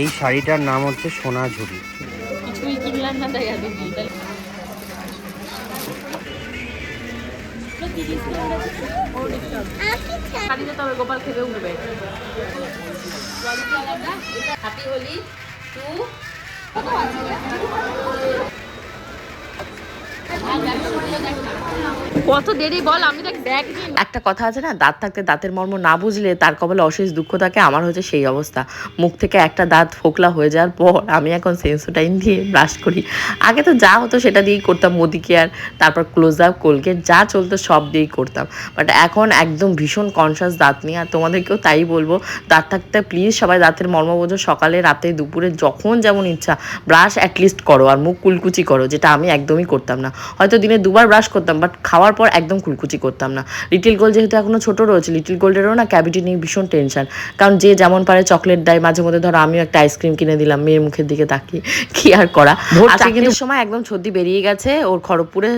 এই শাড়িটার নাম হচ্ছে সোনাঝুরি। কিছুই কিনলাম না তাই এত দিই তাহলে শাড়িতে তবে গোপাল খেতে উঠবে। হ্যাপি হোলি টু দেখ একটা কথা আছে না, দাঁত থাকতে দাঁতের মর্ম না বুঝলে তার কবলে অশেষ দুঃখ থাকে, আমার হচ্ছে সেই অবস্থা। মুখ থেকে একটা দাঁত ফোকলা হয়ে যাওয়ার পর আমি এখন সেন্সোটাইন দিয়ে ব্রাশ করি। আগে তো যা হতো সেটা দিয়েই করতাম মোদি কেয়ার তারপর ক্লোজ আপ কোলগেট যা চলতো সব দিয়েই করতাম। বাট এখন একদম ভীষণ কনসাস দাঁত নিয়ে, আর তোমাদেরকেও তাই বলব, দাঁত থাকতে প্লিজ সবাই দাঁতের মর্ম বোঝো, সকালে, রাতে, দুপুরে, যখন যেমন ইচ্ছা ব্রাশ অ্যাটলিস্ট করো, আর মুখ কুলকুচি করো, যেটা আমি একদমই করতাম না। হয়তো দিনে দুবার ব্রাশ করতাম বাট খাওয়ার পর একদম কুলকুচি করতাম না। লিটিল গোল্ড যেহেতু এখনও ছোট রয়েছে লিটিল গোল্ডেরও না ক্যাভিটি নিয়ে ভীষণ টেনশন কারণ যে যেমন পারে চকলেট দেয় মাঝে মধ্যে ধরো আমিও একটা আইসক্রিম কিনে দিলাম মেয়ের মুখের দিকে তাকিয়ে কি আর করা? আজকে কিন্তু সময় একদম সর্দি বেরিয়ে গেছে ওর খড়গপুরে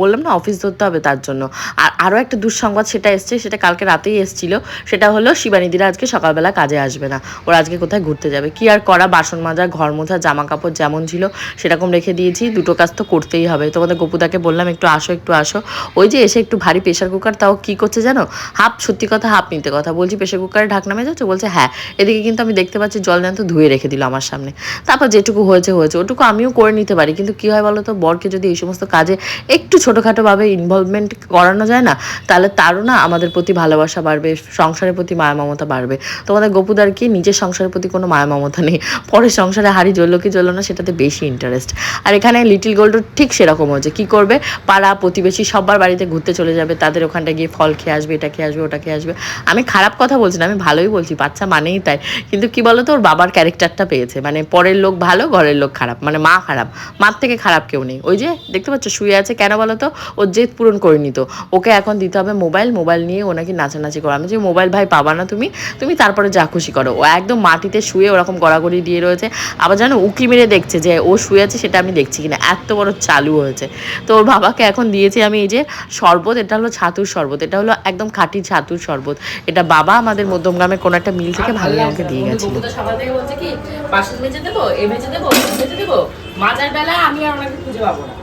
বললাম না অফিস ধরতে হবে তার জন্য। আর আরও একটা দুঃসংবাদ সেটা এসছে সেটা কালকে রাতেই এসছিল। সেটা হলো শিবানীদিরা আজকে সকালবেলা কাজে আসবে না। ওরা আজকে কোথায় ঘুরতে যাবে? কি আর করা? বাসন মাজা ঘর মোছা জামা কাপড় যেমন ছিল সেরকম রেখে দিয়েছি। দুটো কাজ তো করতেই হবে। তোমাদের গোপুদাকে বললাম, একটু আসো একটু আসো। ওই যে এসে একটু ভারী প্রেশার কুকার তাও কি করছে জানো? হাফ সত্যি কথা, হাফ নিতে কথা। বলছি প্রেশার কুকারে ঢাকনা মেজাচ্ছে বলছে হ্যাঁ। এদিকে কিন্তু আমি দেখতে পাচ্ছি জল জ্যান্ত ধুয়ে রেখে দিল আমার সামনে। তারপর যেটুকু হয়েছে হয়েছে। ওটুকু আমিও করে নিতে পারি। কিন্তু কি হয় বলো তো বরকে যদি এই সমস্ত কাজে একটু ছোটোখাটোভাবে ইনভলভমেন্ট করানো যায় না, তাহলে তারও না আমাদের প্রতি ভালোবাসা বাড়বে, সংসারের প্রতি মায়া মমতা বাড়বে। তোমাদের গোপুদার কি নিজের সংসারের প্রতি কোনো মায়া মমতা নেই? পরে সংসারে হাড়ি জ্বললো কি জ্বললো না, সেটাতে বেশি ইন্টারেস্ট আর এখানে লিটিল গোল্ডও ঠিক সেরকম হয়েছে। কি করবে? পাড়া প্রতিবেশী সবার বাড়িতে ঘুরতে চলে যাবে, তাদের ওখানটা গিয়ে ফল খেয়ে আসবে, এটা খেয়ে আসবে, ওটা খেয়ে আসবে। আমি খারাপ কথা বলছি না, আমি ভালোই বলছি, বাচ্চা মানেই তাই। কিন্তু কি বলতো, ওর বাবার ক্যারেক্টারটা পেয়েছে। মানে পরের লোক ভালো, ঘরের লোক খারাপ। মানে মা খারাপ, মার থেকে খারাপ কেউ নেই। ওই যে, দেখতে পাচ্ছ, শুয়ে আছে কেন বলো তো ওর জেদ পূরণ করে নিত। ওকে এখন দিতে হবে মোবাইল মোবাইল নিয়ে ও নাকি নাচানাচি করো। আমি যে মোবাইল ভাই, পাবা না তুমি তুমি তারপরে যা খুশি করো। ও একদম মাটিতে শুয়ে ওরকম গড়াগড়ি দিয়ে রয়েছে। আবার জানো, উকি মেরে দেখছে যে ও শুয়ে আছে, সেটা আমি দেখছি কিনা। এত বড় চালু হয়েছে। তো ওর বাবাকে এখন দিয়েছি আমি এই যে শরবত এটা হলো ছাতুর শরবত এটা হলো একদম খাঁটি ছাতুর শরবত। এটা বাবা আমাদের মধ্যমগ্রামে কোনো একটা মিল থেকে ভালো আমাকে দিয়ে গেছিল। সকাল থেকে বলছে কি বাসন মেজে দেবো? এ মেজে দেবো? মেজে দেবো? মাজার বেলা আমি আর ওনাকে খুঁজে পাবো না।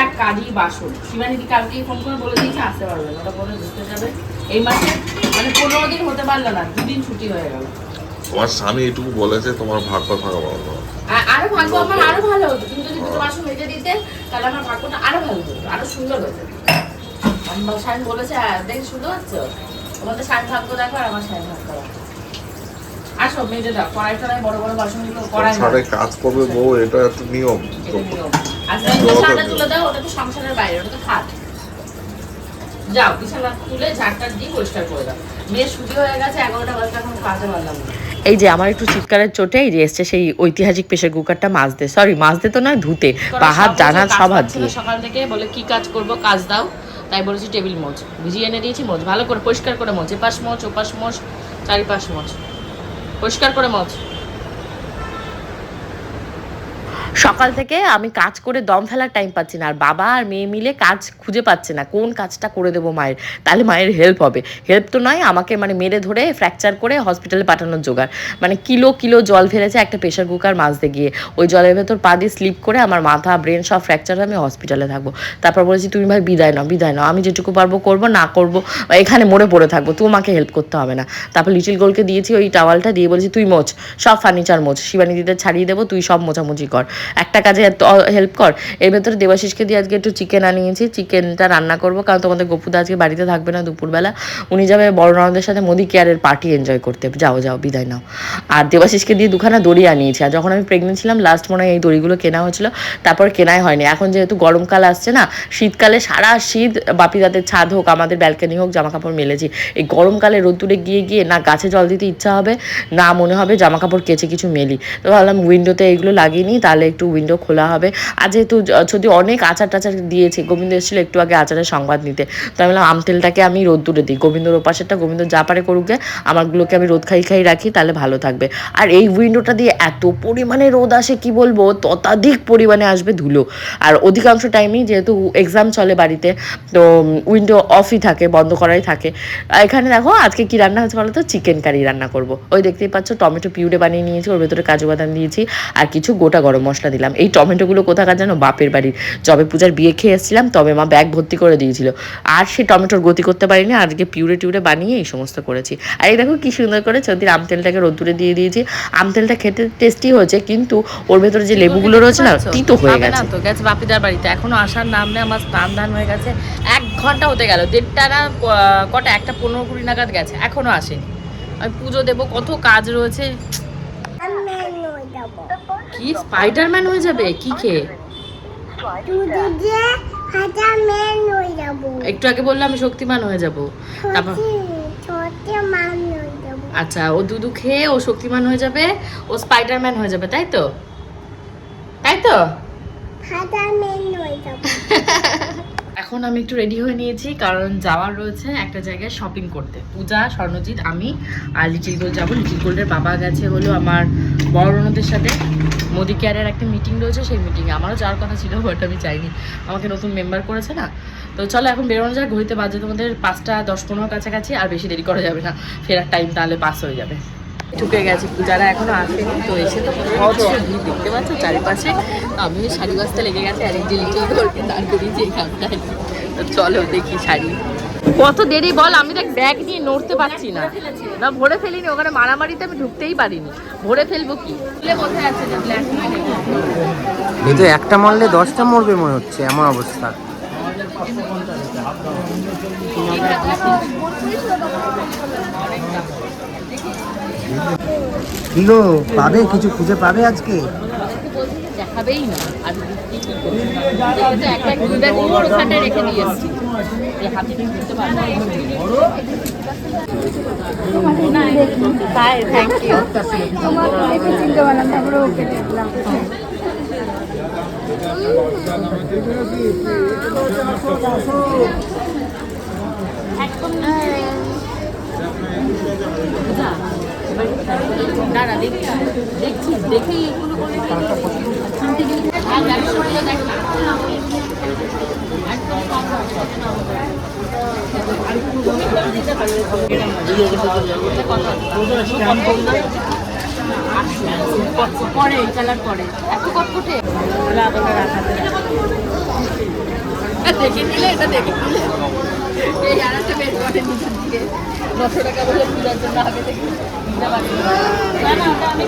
এক কাজই বাসন। শিবানীদি কালকেই ফোন করে বলে দিয়েছে আসতে পারবে না। ওটা বলে ঘুরতে যাবে। এই মাসে মানে পনেরো দিন হতে পারল না দুদিন ছুটি হয়ে গেল। তোমার স্বামী এটুকু বলেছে তোমার ভাগ্য ভালো আ- আরও ভাগ্য আমার আরও ভালো হতো। তুমি যদি দুটো বাসন মেজে দিতে তাহলে আমার ভাগ্যটা আরও ভালো হতো আরও সুন্দর হতো। আমার স্বামী বলেছে দেখ তোমাদের স্বামী ভাগ্য দেখো আর আমার স্বামী ভাগ্য দেখো। আসো মেজে দাও। কড়াই টড়াই বড় বড় বাসনগুলো কড়াই ছাড়ে কাজ করবে বউ এটা একটা নিয়ম। এটা নিয়ম। আর তুমি বিছানাটা তুলে দাও ওটা তো সংসারের বাইরে ওটা তো খাট। যাও বিছানা তুলে ঝাড়টার দিয়ে পরিষ্কার করে দাও। মেয়ে ছুটি হয়ে গেছে এগারোটা বাজতে এখন কাজে পারলাম না। এই যে আমার একটু চিৎকারের চোটে এই যে এসছে সেই ঐতিহাসিক প্রেশার কুকারটা মাছ মাজতে সরি মাজতে তো নয় ধুতে। বা হাত জানা সব হাত দিয়ে। সকাল থেকে বলে কি কাজ করব? কাজ দাও। তাই বলেছি টেবিল মোচ। ভিজিয়ে এনে দিয়েছি মোচ। ভালো করে পরিষ্কার করে মোচ। এপাশ মোচ ওপাশ মোচ চারিপাশ মোচ। পরিষ্কার করে মোচ। সকাল থেকে আমি কাজ করে দম ফেলার টাইম পাচ্ছি না। আর বাবা আর মেয়ে মিলে কাজ খুঁজে পাচ্ছে না। কোন কাজটা করে দেবো মায়ের? তাহলে মায়ের হেল্প হবে। হেল্প তো নয়, আমাকে মানে মেরে ধরে ফ্র্যাকচার করে হসপিটালে পাঠানোর জোগাড়। মানে কিলো কিলো জল ফেলেছে একটা প্রেশার কুকার মাজতে গিয়ে। ওই জলের ভেতর পা দিয়ে স্লিপ করে আমার মাথা ব্রেন সব ফ্র্যাকচার হয়ে আমি হসপিটালে থাকব। তারপর বলেছি, তুমি ভাই বিদায় নাও বিদায় নাও। আমি যেটুকু পারব করব, না করব, এখানে মরে পড়ে থাকব। তুই আমাকে হেল্প করতে হবে না। তারপর লিটিল গোলকে দিয়েছি ওই টাওয়ালটা দিয়ে বলেছি, তুই মোচ, সব ফার্নিচার মোচ। শিবানী দিদের ছাড়িয়ে দেবো, তুই সব মোছামুছি কর। একটা কাজে হেল্প কর। এর ভেতরে দেবাশিসকে দিয়ে আজকে একটু চিকেন আনিয়েছি। চিকেনটা রান্না করব, কারণ তোমাদের গপুদা আজকে বাড়িতে থাকবে না দুপুরবেলা। উনি যাবে বড় ননদের সাথে মোদি কেয়ারের পার্টি এনজয় করতে। যাও যাও, বিদায় নাও। আর দেবাশিসকে দিয়ে দুখানা দড়ি আনিয়েছি। আর যখন আমি প্রেগনেন্ট ছিলাম লাস্ট মনে হয় এই দড়িগুলো কেনা হয়েছিল, তারপর কেনাই হয়নি। এখন যেহেতু গরমকাল আসছে না, শীতকালে সারা শীত বাপি দাদের ছাদ হোক, আমাদের ব্যালকানি হোক জামা কাপড় মেলেছি। এই গরমকালে রোদ্দুরে গিয়ে গিয়ে না গাছে জল দিতে ইচ্ছা হবে, না মনে হবে জামা কাপড় কেচে কিছু মেলি। তো ভাবলাম উইন্ডোতে এইগুলো লাগিয়ে নিই, তাহলে একটু উইন্ডো খোলা হবে। আর যেহেতু যদি অনেক আচার টাচার দিয়েছে, গোবিন্দ এসেছিল একটু আগে আচারের সংবাদ নিতে। তো আমি বললাম আমতেলটাকে আমি রোদ রোদ্দুরে দিই। গোবিন্দর ওপাশেরটা, গোবিন্দ যা পারে করুক আমারগুলোকে আমি রোদ খাই খাই রাখি, তাহলে ভালো থাকবে। আর এই উইন্ডোটা দিয়ে এত পরিমাণে রোদ আসে, কি বলব? ততাধিক পরিমাণে আসবে ধুলো। আর অধিকাংশ টাইমেই যেহেতু এক্সাম চলে বাড়িতে, তো উইন্ডো অফই থাকে, বন্ধ করাই থাকে। এখানে দেখো, আজকে কি রান্না হচ্ছে বলো তো? চিকেন কারি রান্না করব। ওই দেখতেই পাচ্ছ, টমেটো পিউরে বানিয়ে নিয়েছি, ওর ভেতরে কাজু বাদাম দিয়েছি, আর কিছু গোটা গরম মশলা দিলাম। এই টমেটোগুলো কোথাকার জানো বাপের বাড়ির। যবে পূজার বিয়ে খেয়ে এসেছিলাম তবে মা ব্যাগ ভর্তি করে দিয়েছিল। আর সে টমেটোর গতি করতে পারিনি আজকে পিউরে টিউরে বানিয়ে এই সমস্ত করেছি। আর এই দেখো কি সুন্দর করে চৌদির আম তেলটাকে রোদ্দুরে দিয়ে দিয়েছি। আম তেলটা খেতে টেস্টি হয়েছে কিন্তু ওর ভেতরে যে লেবুগুলো রয়েছে না তিতো হয়ে গেছে। তো? গেছে বাপিদার বাড়িতে। এখনও আসার নাম নেই আমার স্নান ধান হয়ে গেছে। এক ঘণ্টা হতে গেল দেড়টা না কটা একটা পনেরো কুড়ি নাগাদ গেছে এখনও আসেনি। আমি পুজো দেবো কত কাজ রয়েছে। কি? স্পাইডারম্যান হয়ে যাবে? কি খেয়ে একটু আগে বললাম আমি শক্তিমান হয়ে যাব। তারপর আচ্ছা ও দুধু খেয়ে ও শক্তিমান হয়ে যাবে ও স্পাইডারম্যান হয়ে যাবে তাই তো? তাই তো? এখন আমি একটু রেডি হয়ে নিয়েছি, কারণ যাওয়ার রয়েছে একটা জায়গায় শপিং করতে। পূজা, স্বর্ণজিৎ, আমি আর লিটিল গোল্ড যাব। লিটিল গোল্ডের বাবা গেছে হলো আমার বড় সাথে। মোদি কেয়ারের একটা মিটিং রয়েছে, সেই মিটিংয়ে আমারও যাওয়ার কথা ছিল বাট আমি চাইনি আমাকে নতুন মেম্বার করেছে না। তো চলো, এখন বেরোনো যায় ঘড়িতে বাজে তোমাদের পাঁচটা দশ পনেরো কাছাকাছি, আর বেশি দেরি করা যাবে না। ফেরার টাইম তাহলে পাস হয়ে যাবে। ঢুকে গেছে পূজারা এখনও আসেনি তো এসে তো প্রচুর ভিড় দেখতে পাচ্ছ চারিপাশে আমি ওই শাড়ি বাজতে লেগে গেছে আর এই যে লিটিল দাঁড় করিয়েছি এখানটায় তো চলো দেখি শাড়ি। কত দেরি বল আমি দেখ ব্যাগ নিয়ে নড়তে পারছি না। না ভরে ফেলিনি ওখানে মারামারিতে আমি ঢুকতেই পারিনি। ভরে ফেলব কি? আছে যে ব্ল্যাক এই তো একটা মারলে দশটা মরবে মনে হচ্ছে এমন অবস্থা। কি পাবে কিছু খুঁজে পাবে আজকে দেখাবেই না আর কি কি করবে? দেখে তো এক এক দুই ব্যাগ পুরো ওখানটায় রেখে দিয়ে এসেছি এই নিয়ে দেখছি দেখি। দেখছিস দেখেই এগুলো করে আর ব্যবসাগুলো দেখ না। একদম কম পরে কালার পরে। এত কটকটে? দেখে নিলে, এটা দেখে নিলে। এই একটা বের করে নিচের দিকে নশো টাকা বলে পূজার জন্য আগে থেকে আমি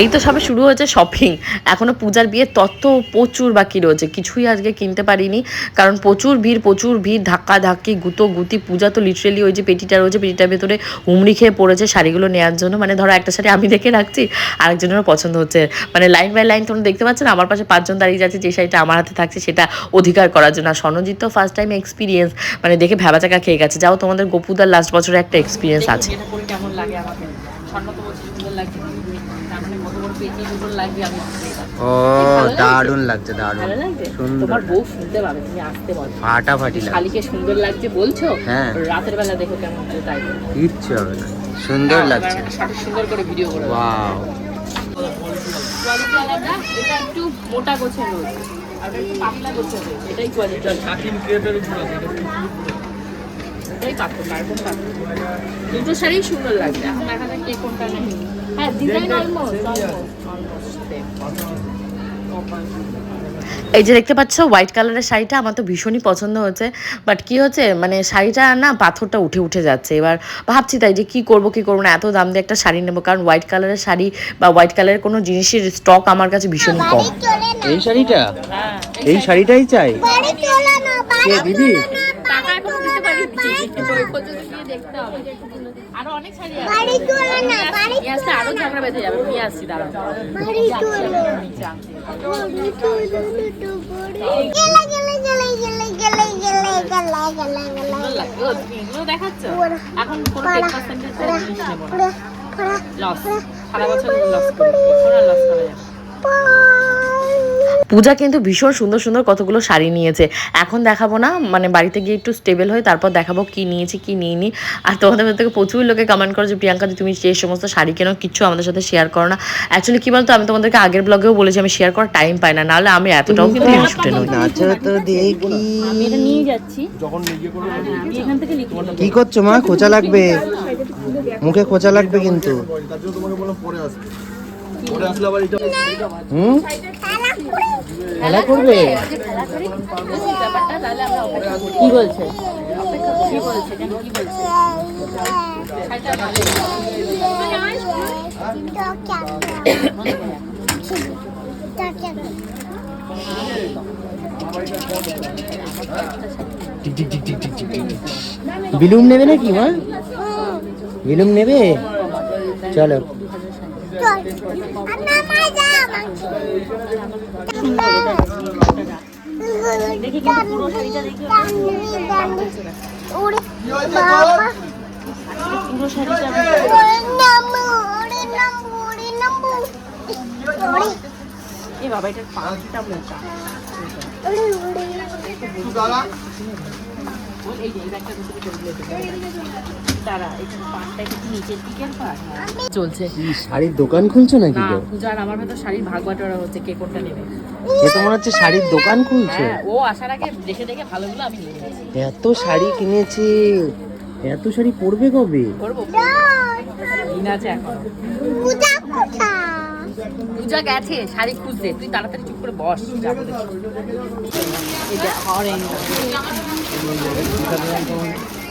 এই তো সবে শুরু হয়েছে শপিং এখনও পূজার বিয়ের তত্ত্ব প্রচুর বাকি রয়েছে। কিছুই আজকে কিনতে পারিনি। কারণ প্রচুর ভিড় প্রচুর ভিড়, ধাক্কা ধাক্কি, গুতো গুতি, পূজা তো লিটারেলি ওই যে পেটিটা রয়েছে, পেটিটার ভেতরে হুমড়ি খেয়ে পড়েছে শাড়িগুলো নেওয়ার জন্য। মানে ধরো একটা শাড়ি আমি দেখে রাখছি, আরেকজনেরও পছন্দ হচ্ছে। মানে লাইন বাই লাইন তোমরা দেখতে পাচ্ছ না, আমার পাশে পাঁচজন দাঁড়িয়ে যাচ্ছে, যে শাড়িটা আমার হাতে থাকছে সেটা অধিকার করার জন্য। আর স্বর্ণজিৎ তো ফার্স্ট টাইম এক্সপিরিয়েন্স মানে দেখে ভ্যাবাচাকা খেয়ে গেছে। যাও তোমাদের গোপুদার লাস্ট বছরে একটা এক্সপিরিয়েন্স আছে। লাগে আমাকে। স্বর্ণ তো বলছি সুন্দর লাগছে। তার মানে কত বড় পেটি সুন্দর লাগবে আমি ও দারুণ লাগছে দারুণ। সুন্দর। তোমার বউ শুনতে পাবে তুমি আসতে বলো ফাটাফাটি লাগছে। সুন্দর লাগছে বলছো? হ্যাঁ। রাতের বেলা দেখো কেমন হচ্ছে তাই। কিচ্ছু হবে না। সুন্দর লাগছে। সঠিক সুন্দর করে ভিডিও করে ওয়াও। কোয়ালিটি আলাদা এটা একটু মোটা গোছের আর একটু পাতলা গোছের এটাই কোয়ালিটি কার্বন দুটো শাড়ি সুন্দর লাগছে এখন দেখা যাক কে কোনটা নেই হ্যাঁ ডিজাইন অলমোস্ট এই যে দেখতে পাচ্ছ হোয়াইট কালারের শাড়িটা আমার তো ভীষণই পছন্দ হচ্ছে বাট কি হচ্ছে মানে শাড়িটা না পাথরটা উঠে উঠে যাচ্ছে। এবার ভাবছি তাই যে কি করব কি করব না এত দাম দিয়ে একটা শাড়ি নেব। কারণ হোয়াইট কালারের শাড়ি বা হোয়াইট কালারের কোনো জিনিসের স্টক আমার কাছে ভীষণই কম। এই শাড়িটা? হ্যাঁ এই শাড়িটাই চাই। দিদি? আরও অনেক শাড়ি আছে আরও ঝগড়া বেঁধে যাবে নিয়ে আসছি দাঁড়াও দেখাচ্ছ এখন কোনো জিনিস লস সারা বছর লস করি লস করা যাবে। পূজা কিন্তু ভীষণ সুন্দর সুন্দর কতগুলো শাড়ি নিয়েছে। এখন দেখাবো না মানে বাড়িতে গিয়ে একটু স্টেবল হয়ে তারপর দেখাবো কি নিয়েছি কি নিইনি। আর তোমাদের মধ্যে থেকে প্রচুর লোকে কমেন্ট করো যে প্রিয়াঙ্কা দি, তুমি যে সমস্ত শাড়ি কেনো কিচ্ছু আমাদের সাথে শেয়ার করো না। অ্যাকচুয়ালি কি বলতো আমি তোমাদেরকে আগের ব্লগেও বলেছি আমি শেয়ার করার টাইম পাই না নাহলে আমি এতটাও কিন্তু নই। আমি এটা নিয়ে যাচ্ছি। আমি এখান থেকে লিখে কি করছ মা? খোঁচা লাগবে? মুখে খোঁচা লাগবে কিন্তু। হুম খেলা করবে ব্যাপারটা তাহলে আমরা অপেক্ষা করি। কি বলছে। বিলুম নেবে নাকি মা? বিলুম নেবে? চলো। এ বাবা এটার পাঁচটা মোটা এই যে এই কোথায় দাঁড়া এখানে পাটটা একটু নিচের দিকের পাট চলছে। শাড়ির দোকান খুলছো নাকি না পূজার আমার ভেতর শাড়ির ভাগ বাটোয়ারা হচ্ছে কে কোনটা নেবে? এ তো মনে হচ্ছে শাড়ির দোকান খুলছো। হ্যাঁ ও আসার আগে দেখে দেখে ভালোগুলো আমি নিয়ে নিয়েছি। এত শাড়ি কিনেছে। এত শাড়ি পরবে কবে? করব আছে এখন। পূজা কোথা পূজা গেছে শাড়ি খুঁজতে। তুই তাড়াতাড়ি চুপ করে বস যাব দেখি।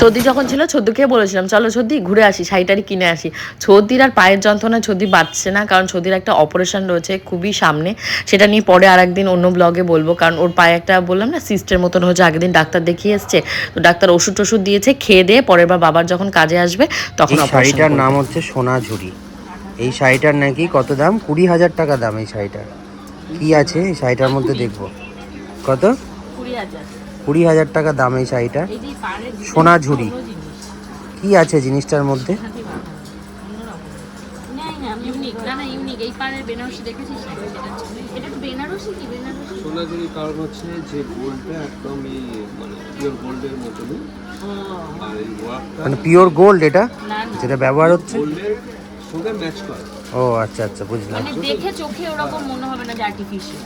ছদ্দি যখন ছিল ছদ্দুকে বলেছিলাম চলো ছদ্দি ঘুরে আসি শাড়িটারি কিনে আসি। ছদ্দির আর পায়ের যন্ত্রণা ছদ্দি বাঁচছে না কারণ ছদ্দির একটা অপারেশন রয়েছে খুবই সামনে। সেটা নিয়ে পরে আর একদিন অন্য ব্লগে বলব কারণ ওর পায়ে একটা বললাম না সিস্টের মতন হচ্ছে আগের দিন ডাক্তার দেখিয়ে এসছে। তো ডাক্তার ওষুধ টষুধ দিয়েছে খেয়ে দিয়ে পরের বার বাবার যখন কাজে আসবে তখন শাড়িটার নাম হচ্ছে সোনা ঝুড়ি। এই শাড়িটার নাকি কত দাম? কুড়ি হাজার টাকা দাম এই শাড়িটার। কি আছে? এই শাড়িটার মধ্যে দেখব। কত? কুড়ি হাজার। কুড়ি হাজার টাকা দাম এই শাড়িটা। সোনা ঝুড়ি। কি আছে জিনিসটার মধ্যে? হাতে বাঁধা। অন্যরকম। না, না, ইউনিক না না ইউনিক এই পাড়ের বেনারসি দেখেছিস নাকি যেটা ছিল? এটা একটু বেনারসি কি বেনারসি সোনাঝুরি কারণ হচ্ছে যে গোল্ডটা একদম মানে পিওর গোল্ডের মতনই। ওয়ার্কটা মানে পিওর গোল্ড এটা? যেটা ব্যবহার হচ্ছে? ম্যাচ করে। ও আচ্ছা আচ্ছা বুঝলাম। মানে দেখে চোখে ওরকম মনে হবে না যে আর্টিফিশিয়াল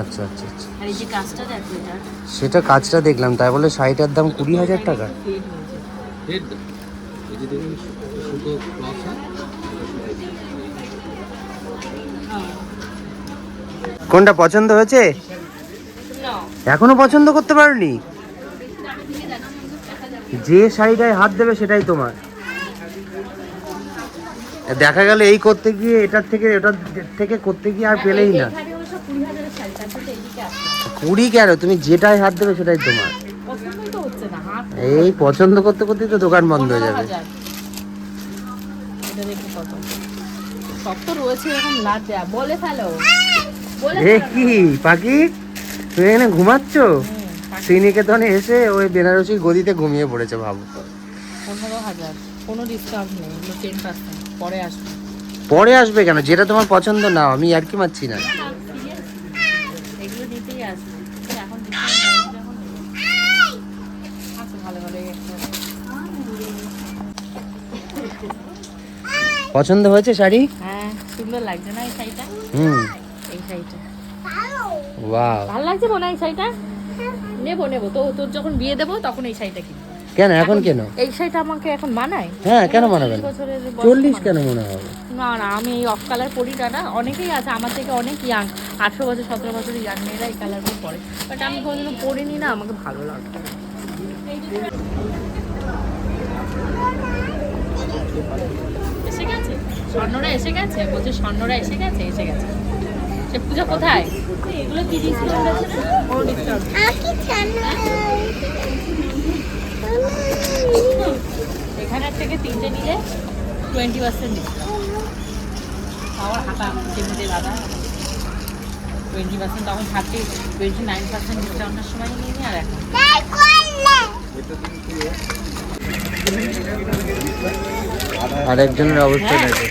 আচ্ছা আচ্ছা আচ্ছা। আর এই যে কাজটা দেখো এটা। সেটা কাজটা দেখলাম তাই বলে শাড়িটার দাম কুড়ি হাজার টাকা? হয়। কোনটা পছন্দ হয়েছে? না। এখনও পছন্দ করতে পারোনি? যে শাড়িটায় হাত দেবে সেটাই তোমার। দেখা গেল এই করতে গিয়ে এটার থেকে ওটার থেকে করতে গিয়ে আর পেলেই না এখানে ওসব কুড়ি হাজারের শাড়ি তার সাথে এদিকে আসছে কুড়ি কেন? তুমি যেটাই হাত দেবে সেটাই তোমার। এই পছন্দ করতে করতেই তো দোকান বন্ধ হয়ে যাবে। কি পাখি? তুমি এখানে ঘুমাচ্ছ? শ্রীনিকেতনে এসে ওই বেনারসি গদিতে ঘুমিয়ে পড়েছে ভাবো। পনেরো হাজার। কোনো ডিসকাউন্ট নেই টেন পার্সেন্ট পরে আসবে। পরে আসবে কেন? যেটা তোমার পছন্দ না আমি আর কি মারছি না এগুলো নিতেই আসবে কিন্তু এখন discount দেয়নি যখন আচ্ছা ভালো ভালো এই একটা পছন্দ হয়েছে শাড়ি? হ্যাঁ সুন্দর লাগছে না এই শাড়িটা? হুম। এই শাড়িটা। ওয়াও ভালো লাগছে মনে হয় শাড়িটা? নেব নেব। তো তোর যখন বিয়ে দেবো তখন এই শাড়িটা কিনবো। কেন? এখন কেন? এই শাড়িটা আমাকে এখন মানায় হ্যাঁ কেন মানাবে না বছরের বয়স চল্লিশ কেন মনে হবে না না আমি এই অফ কালার পরি না না অনেকেই আছে আমার থেকে অনেক ইয়াং আঠেরো বছর সতেরো ইয়াং মেয়েরা এই কালারগুলো পরে। বাট আমি কোনোদিনও পরিনি না আমাকে ভালো লাগে। স্বর্ণরা এসে গেছে? বলছে স্বর্ণরা এসে গেছে এসে গেছে। সে পূজা কোথায়? আকি ছানা এখানের থেকে তিনটে নিলে টোয়েন্টি পার্সেন্ট ডিসকাউন্ট আমার হাতা চিমতে দাদা টোয়েন্টি পার্সেন্ট তখন থার্টি টোয়েন্টি নাইন পার্সেন্ট ডিসকাউন্টের সময় নিয়ে নি আর এখন। আর একজনের অবস্থা দেখো।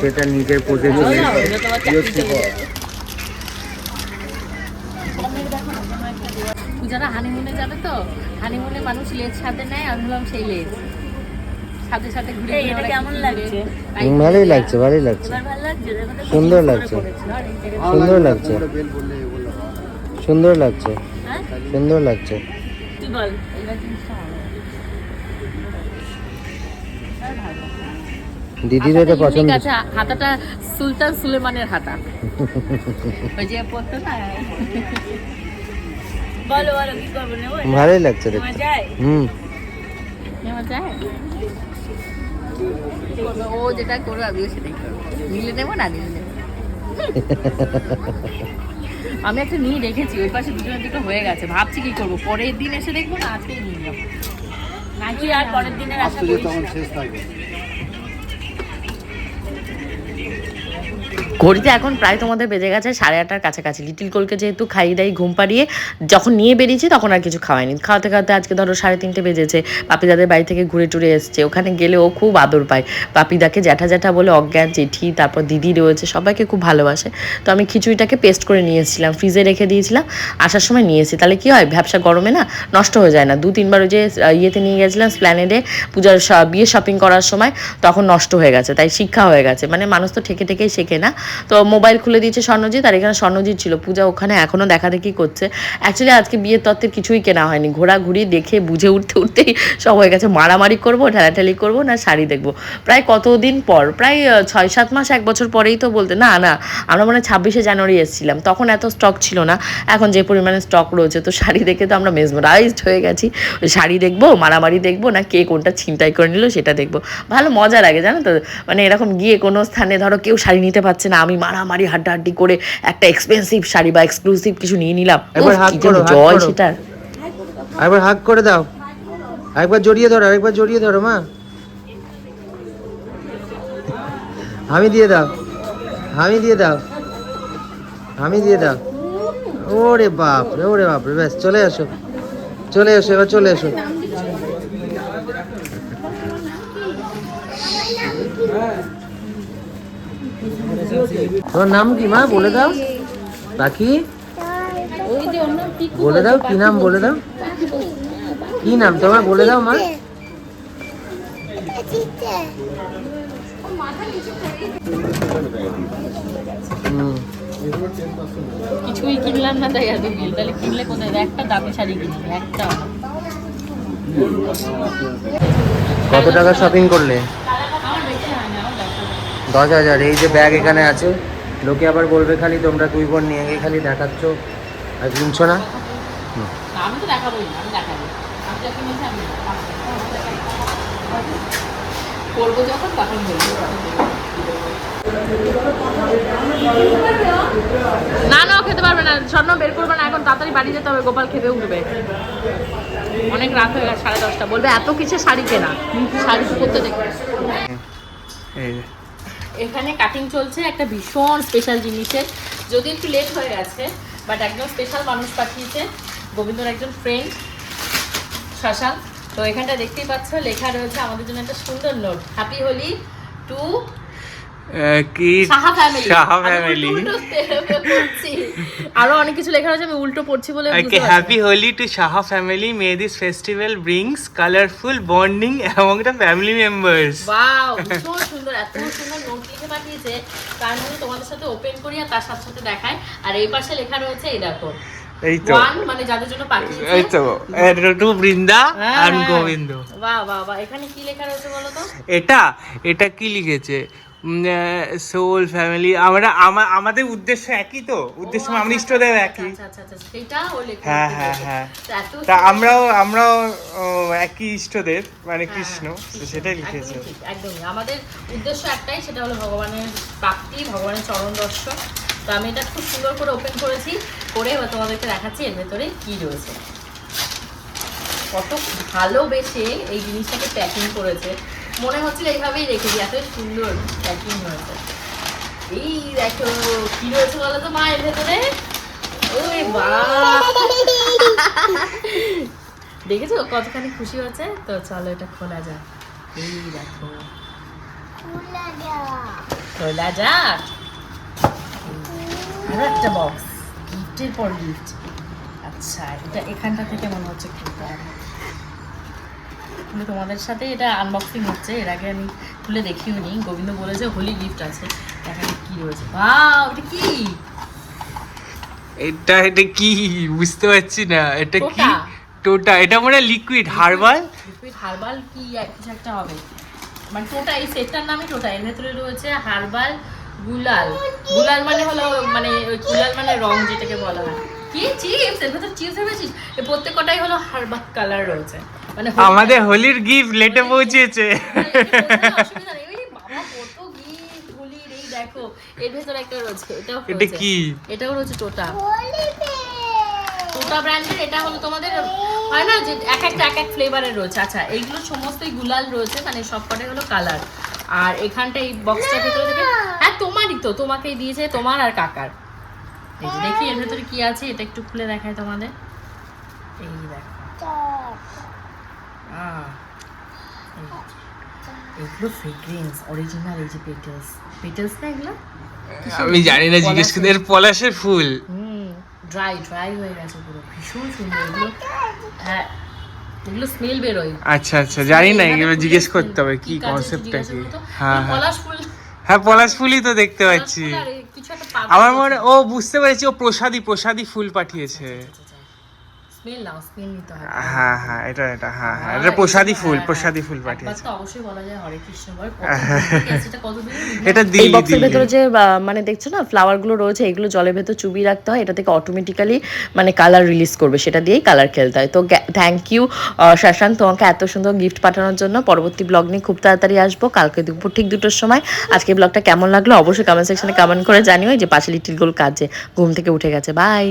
সেটা নিজের চলে এসেছে। পূজারা হানিমুনে যাবে তো? হানিমুনে মানুষ লেজ সাথে নেয় আমি সেই লেজ। সাথে সাথে ঘুরে ঘুরে কেমন লাগছে? ভালোই লাগছে ভালোই লাগছে। সুন্দর লাগছে। সুন্দর লাগছে। সুন্দর লাগছে। সুন্দর লাগছে। তুই বল দিদির এটা পছন্দ। আছে হাতাটা সুলতান সুলেমানের হাতা। ওই যে পড়তো না? বলো বলো কি করব ভালোই লাগছে দেখতে। হুম? ও যেটা করবে আমিও সেটাই করব। নিলে নেব না নিলে নেব? আমি একটা নিয়ে রেখেছি ওই পাশে দুজনের দুটো হয়ে গেছে। ভাবছি কি করব? পরের দিন এসে দেখব না আজকেই নিয়ে যাব নাকি আর পরের দিনের আশা needed. ঘড়িতে এখন প্রায় তোমাদের বেজে গেছে সাড়ে আটটার কাছাকাছি। লিটিল কোলকে যেহেতু খাইয়ে দাই ঘুম পাড়িয়ে যখন নিয়ে বেরিয়েছি তখন আর কিছু খাওয়াইনি খাওয়াতে খাওয়াতে আজকে ধরো সাড়ে তিনটে বেজেছে পাপিদাদের বাড়ি থেকে ঘুরে টুরে এসছে। ওখানে গেলে ও খুব আদর পায়। পাপিদাকে জ্যাঠা জ্যাঠা বলে অজ্ঞান, জেঠি, তারপর দিদি রয়েছে, সবাইকে খুব ভালোবাসে। তো আমি খিচুড়িটাকে পেস্ট করে নিয়ে এসেছিলাম ফ্রিজে রেখে দিয়েছিলাম, আসার সময় নিয়ে এসেছি। তাহলে কী হয় ব্যবসা গরমে না নষ্ট হয়ে যায় না। দু, তিনবার ওই যে ইয়েতে নিয়ে গেছিলাম স্প্ল্যানেডে পূজার বিয়ে শপিং করার সময়, তখন নষ্ট হয়ে গেছে, তাই শিক্ষা হয়ে গেছে। মানে মানুষ তো ঠেকে ঠেকে ঠেকেই শেখে না। তো মোবাইল খুলে দিয়েছে স্বর্ণজিৎ আর এখানে স্বর্ণজিৎ ছিল। পূজা ওখানে এখনও দেখা দেখি করছে। অ্যাকচুয়ালি আজকে বিয়ের তত্ত্বের কিছুই কেনা হয়নি। ঘোরাঘুরি দেখে বুঝে উঠতে উঠতেই সব হয়ে গেছে মারামারি করব, ঠেলাঠেলি করব না শাড়ি দেখব। প্রায় কতদিন পর? প্রায় ছয় সাত মাস, এক বছর পরেই তো বলতে, না না, আমরা মানে ছাব্বিশে জানুয়ারি এসেছিলাম। তখন এত স্টক ছিল না। এখন যে পরিমাণে স্টক রয়েছে, তো শাড়ি দেখে তো আমরা মেসমারাইজড হয়ে গেছি। শাড়ি দেখব, মারামারি দেখব, না কে কোনটা ছিনতাই করে নিল সেটা দেখব। ভালো মজা লাগে, জানো তো? মানে এরকম গিয়ে কোনো স্থানে ধরো কেউ শাড়ি নিতে পারছে না। আমি মারামারি হাড্ডাহাড্ডি করে একটা এক্সপেন্সিভ শাড়ি বা এক্সক্লুসিভ কিছু নিয়ে নিলাম। একবার হাত করো, জয়। সেটার। একবার হাক করে দাও। একবার জড়িয়ে ধরো একবার জড়িয়ে ধরো মা। আমি দিয়ে দাও। আমি দিয়ে দাও। আমি দিয়ে দাও। ওরে বাপ রে ওরে বাপ রে ব্যাস চলে এসো। চলে এসো এবার চলে এসো। তোমার নাম কি মা? বলে দাও। পাখি বলে দাও কি নাম বলে দাও। কি নাম তোমার? বলে দাও মা। কিছুই কিনলাম না তাই এত বিল। তাহলে কিনলে কোথায়? একটা দামি শাড়ি কিনি একটা। কত টাকা শপিং করলে আমার বেশি হয় না আমার দশ হাজার। এই যে ব্যাগ এখানে আছে লোকে আবার বলবে খালি তোমরা দুই বোন নিয়ে গিয়ে খালি দেখাচ্ছ আর কিনছো না? না, না খেতে পারবে না। স্বর্ণ বের করবে না এখন তাড়াতাড়ি বাড়ি যেতে হবে গোপাল খেতে উঠবে। অনেক রাত হয়ে গেছে সাড়ে দশটা। বলবে এত কিছু শাড়ি কেনা। শাড়ি তো করতে দেখবে। এখানে কাটিং চলছে একটা ভীষণ স্পেশাল জিনিসের। যদি একটু লেট হয়ে গেছে বাট একজন স্পেশাল মানুষ পাঠিয়েছে, গোবিন্দর একজন ফ্রেন্ড শশাঙ্ক। তো এখানটা দেখতেই পাচ্ছ, লেখা রয়েছে, আমাদের জন্য একটা সুন্দর নোট হ্যাপি হোলি টু কি? সাহা ফ্যামিলি আরও অনেক কিছু লেখা রয়েছে আমি উল্টো পড়ছি বলে ওয়াও ভীষণ সুন্দর এত সুন্দর নোট লিখে পাঠিয়েছে। তার মধ্যে তোমাদের সাথে ওপেন করি আর তার সাথে সাথে দেখায় আর এই পাশে লেখা রয়েছে এই দেখো এই তো। মানে যাদের জন্য পাঠিয়েছে। এই তো। টু বৃন্দা হ্যাঁ, আর হ্যাঁ। গোবিন্দ বাহ বাহ বাহ এখানে কি লেখা রয়েছে বলো তো? এটা এটা কি লিখেছে? সোল ফ্যামিলি আমরা আমাদের উদ্দেশ্য একই তো? উদ্দেশ্য আমরা আচ্ছা, ইষ্টদেব আচ্ছা, একই। আচ্ছা হ্যাঁ, হ্যাঁ, হ্যাঁ। তা আমরাও আমরাও একই ইষ্টদেব মানে হ্যাঁ, কৃষ্ণ হ্যাঁ, সেটাই একদমই লিখেছে একদমই। আমাদের উদ্দেশ্য একটাই সেটা হলো ভগবানের প্রাপ্তি ভগবানের চরণ দর্শন। তো আমি এটা খুব সুন্দর করে ওপেন করেছি করে তোমাদেরকে দেখাচ্ছি এর ভেতরে কি রয়েছে। কত ভালোবেসে এই জিনিসটাকে প্যাকিং করেছে। মনে হচ্ছিল এইভাবেই রেখে রেখেছি এত সুন্দর প্যাকিং হয়েছে। এই দেখো কি রয়েছে বলো তো মায়ের ভেতরে? ওরে বাহ! দেখেছ কতখানি খুশি হচ্ছে তো চলো এটা খোলা যাক। এই দেখো। খোলা যাক। আরও একটা বক্স গিফটের পর গিফট আচ্ছা এটা এখানটা থেকে মনে হচ্ছে খুলতে হবে। কিন্তু তোমাদের সাথে এটা আনবক্সিং হচ্ছে। এর আগে আমি খুলে দেখিও নি গোবিন্দ বলেছে হোলি গিফট আছে। এখানে কি রয়েছে। বাহ এটা কি? এটা এটা কি? বুঝতে পারছি না। এটা কি? টোটা। টোটা এটা মনে লিকুইড হার্বাল লিকুইড হার্বাল কি এক- কিছু একটা হবে। মানে টোটা এই সেটটার নামই টোটা এর ভেতরে রয়েছে হার্বাল গুলাল। গুলাল মানে হলো মানে ওই গুলাল মানে রং যেটাকে বলা হয়। কি? চিপস এর ভেতরে চিপস ভেবেছিস এই প্রত্যেকটাই হলো হার্বাল কালার রয়েছে। মানে আমাদের হোলির গিফট লেটে পৌঁছেছে। এই বাবা, কত gift হোলির, এই দেখো, এর ভেতরে একটা রয়েছে, এটাও এটা কি? এটাও রয়েছে টোটা। টোটা ব্র্যান্ডের এটা হলো তোমাদের হয় না যে এক একটা এক এক ফ্লেভারের রয়েছে। আচ্ছা এইগুলো সমস্তই গুলাল রয়েছে মানে সব কটাই হলো কালার আর এখানটা এই বক্সটার ভেতরে থেকে হ্যাঁ তোমারই তো তোমাকেই দিয়েছে তোমার আর কাকার। দেখি এর ভেতরে কি আছে এটা একটু খুলে দেখায় তোমাদের। এই দেখো। এগুলো ফ্রেগ্রেন্স অরিজিনাল এই যে পেটেলস পেটেলস না এগুলো? আমি জানি না জিজ্ঞেস করে। এর পলাশের ফুল। হুম ড্রাই ড্রাই হয়ে গেছে পুরো। ভীষণ সুন্দর এগুলো। হ্যাঁ এগুলো স্মেল বেরোয়। আচ্ছা আচ্ছা জানি না এগুলো জিজ্ঞেস করতে হবে কি কনসেপ্টটা কি? হ্যাঁ হ্যাঁ। পলাশ ফুল। হ্যাঁ পলাশ ফুলই তো দেখতে পাচ্ছি। আমার মনে ও বুঝতে পেরেছি ও প্রসাদী প্রসাদী ফুল পাঠিয়েছে। স্মেল নাও স্মেল নিতে হবে। হ্যাঁ হ্যাঁ এটা এটা হ্যাঁ হ্যাঁ হ্যাঁ, এটা প্রসাদী ফুল হ্যাঁ, ফুল পাঠিয়েছে তো অবশ্যই বলা যায় হরে কৃষ্ণ বল কত দূর থেকে আসছে, এটা কত এটা হ্যাঁ। দিল্লি এই বক্সের ভেতরে যে মানে দেখছ না ফ্লাওয়ারগুলো রয়েছে এগুলো জলের ভেতর চুবিয়ে রাখতে হয় এটা থেকে অটোমেটিক্যালি মানে কালার রিলিজ করবে সেটা দিয়েই কালার খেলতে হয়। তো থ্যাংক ইউ শাসান তোমাকে এত সুন্দর গিফট পাঠানোর জন্য। পরবর্তী ব্লগ নিয়ে খুব তাড়াতাড়ি আসব। কালকে দুপুর ঠিক দুটোর সময়। আজকে ব্লগটা কেমন লাগল? অবশ্যই কমেন্ট সেকশনে কমেন্ট করে জানিও এই যে পাশে লিটিল গোল কাজে ঘুম থেকে উঠে গেছে। বাই